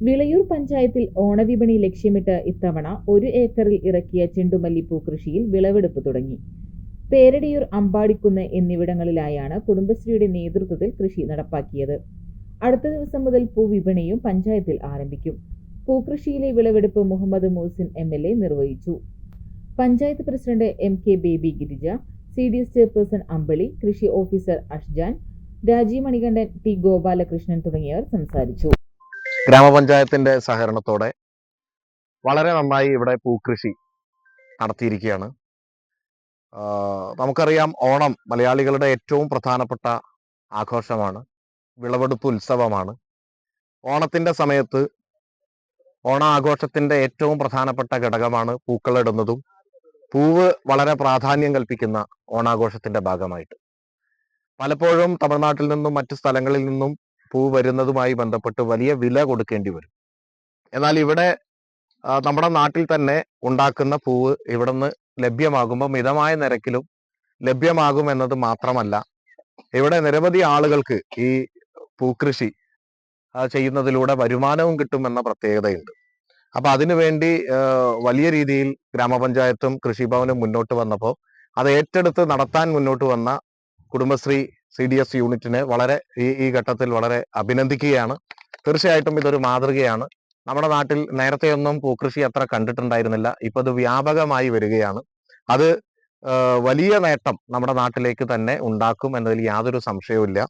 വിളയൂർ പഞ്ചായത്തിൽ ഓണവിപണി ലക്ഷ്യമിട്ട് ഇത്തവണ ഒരു ഏക്കറിൽ ഇറക്കിയ ചെണ്ടുമല്ലിപ്പൂ കൃഷിയിൽ വിളവെടുപ്പ് തുടങ്ങി. പേരടിയൂർ അമ്പാടിക്കുന്ന് എന്നിവിടങ്ങളിലായാണ് കുടുംബശ്രീയുടെ നേതൃത്വത്തിൽ കൃഷി നടപ്പാക്കിയത്. അടുത്ത ദിവസം മുതൽ പൂവിപണിയും പഞ്ചായത്തിൽ ആരംഭിക്കും. പൂക്കൃഷിയിലെ വിളവെടുപ്പ് Muhammad Muhsin M L A നിർവഹിച്ചു. Panchayat president M K Baby Girija C D S chairperson Ambili കൃഷി ഓഫീസർ അഷ്ജാൻ രാജീവ് മണികണ്ഠൻ ടി ഗോപാലകൃഷ്ണൻ തുടങ്ങിയവർ സംസാരിച്ചു. ഗ്രാമപഞ്ചായത്തിന്റെ സഹകരണത്തോടെ വളരെ നന്നായി ഇവിടെ പൂക്കൃഷി നടത്തിയിരിക്കുകയാണ്. നമുക്കറിയാം ഓണം മലയാളികളുടെ ഏറ്റവും പ്രധാനപ്പെട്ട ആഘോഷമാണ്. വിളവെടുപ്പ് ഉത്സവമാണ്. ഓണത്തിന്റെ സമയത്ത് ഓണാഘോഷത്തിന്റെ ഏറ്റവും പ്രധാനപ്പെട്ട ഘടകമാണ് പൂക്കളിടുന്നതും പൂവ് വളരെ പ്രാധാന്യം കൽപ്പിക്കുന്ന ഓണാഘോഷത്തിന്റെ ഭാഗമായിട്ട്. പലപ്പോഴും തമിഴ്നാട്ടിൽ നിന്നും മറ്റു സ്ഥലങ്ങളിൽ നിന്നും പൂ വരുന്നതുമായി ബന്ധപ്പെട്ട് വലിയ വില കൊടുക്കേണ്ടി വരും. എന്നാൽ ഇവിടെ നമ്മുടെ നാട്ടിൽ തന്നെ ഉണ്ടാക്കുന്ന പൂവ് ഇവിടെ നിന്ന് ലഭ്യമാകുമ്പോൾ മിതമായ നിരക്കിലും ലഭ്യമാകും എന്നത് മാത്രമല്ല ഇവിടെ നിരവധി ആളുകൾക്ക് ഈ പൂക്കൃഷി ചെയ്യുന്നതിലൂടെ വരുമാനവും കിട്ടുമെന്ന പ്രത്യേകതയുണ്ട്. അപ്പൊ അതിനുവേണ്ടി വലിയ രീതിയിൽ ഗ്രാമപഞ്ചായത്തും കൃഷിഭവനും മുന്നോട്ട് വന്നപ്പോൾ അത് ഏറ്റെടുത്ത് നടത്താൻ മുന്നോട്ട് വന്ന കുടുംബശ്രീ സി ഡി എസ് യൂണിറ്റിനെ വളരെ ഈ ഈ ഘട്ടത്തിൽ വളരെ അഭിനന്ദിക്കുകയാണ്. തീർച്ചയായിട്ടും ഇതൊരു മാതൃകയാണ്. നമ്മുടെ നാട്ടിൽ നേരത്തെയൊന്നും പൂക്കൃഷി അത്ര കണ്ടിട്ടുണ്ടായിരുന്നില്ല. ഇപ്പൊ അത് വ്യാപകമായി വരികയാണ്. അത് വലിയ നേട്ടം നമ്മുടെ നാട്ടിലേക്ക് തന്നെ ഉണ്ടാക്കും എന്നതിൽ യാതൊരു സംശയവുമില്ല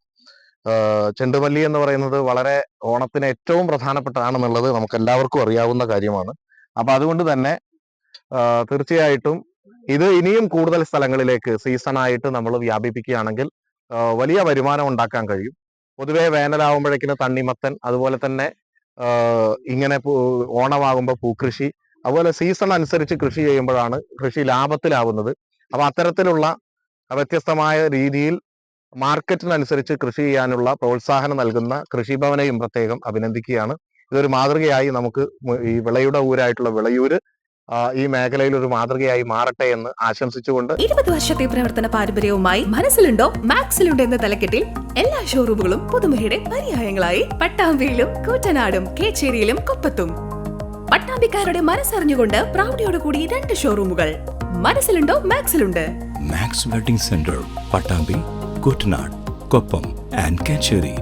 ചെണ്ടുമല്ലി എന്ന് പറയുന്നത് വളരെ ഓണത്തിന് ഏറ്റവും പ്രധാനപ്പെട്ടതാണെന്നുള്ളത് നമുക്ക് എല്ലാവർക്കും അറിയാവുന്ന കാര്യമാണ്. അപ്പൊ അതുകൊണ്ട് തന്നെ തീർച്ചയായിട്ടും ഇത് ഇനിയും കൂടുതൽ സ്ഥലങ്ങളിലേക്ക് സീസൺ ആയിട്ട് നമ്മൾ വ്യാപിപ്പിക്കുകയാണെങ്കിൽ വലിയ വരുമാനം ഉണ്ടാക്കാൻ കഴിയും. പൊതുവേ വേനലാവുമ്പോഴേക്കിന് തണ്ണിമത്തൻ അതുപോലെ തന്നെ ഇങ്ങനെ ഓണമാകുമ്പോൾ പൂക്കൃഷി അതുപോലെ സീസൺ അനുസരിച്ച് കൃഷി ചെയ്യുമ്പോഴാണ് കൃഷി ലാഭത്തിലാവുന്നത്. അപ്പൊ അത്തരത്തിലുള്ള വ്യത്യസ്തമായ രീതിയിൽ മാർക്കറ്റിനനുസരിച്ച് കൃഷി ചെയ്യാനുള്ള പ്രോത്സാഹനം നൽകുന്ന കൃഷിഭവനെയും പ്രത്യേകം അഭിനന്ദിക്കുകയാണ്. ഇതൊരു മാതൃകയായി നമുക്ക് ഈ വിളയുടെ ഊരായിട്ടുള്ള വിളയൂര് ഈ മേഖലയിൽ ഒരു മാതൃകയായി മാറട്ടെ എന്ന് ആശംസിച്ചുകൊണ്ട് ഇരുപത് വർഷത്തെ പ്രവർത്തന പാരമ്പര്യവുമായി മനസ്സിലുണ്ടോ? മാക്സിലുണ്ടോ എന്ന തലക്കെട്ടിൽ എല്ലാ ഷോറൂമുകളും പുതുമുഖയുടെ പര്യായങ്ങളായി. പട്ടാമ്പിയിലും കൂറ്റനാടും കേച്ചേരിയിലും കൊപ്പത്തും. പട്ടാമ്പിക്കാരുടെ മനസ്സറിഞ്ഞുകൊണ്ട് പ്രൗഢിയോടുകൂടി രണ്ട് ഷോറൂമുകൾ മനസ്സിലുണ്ടോ? മാക്സിലുണ്ട്. Max wedding centre Pattambi Kuttanad Koppam and Kacheri.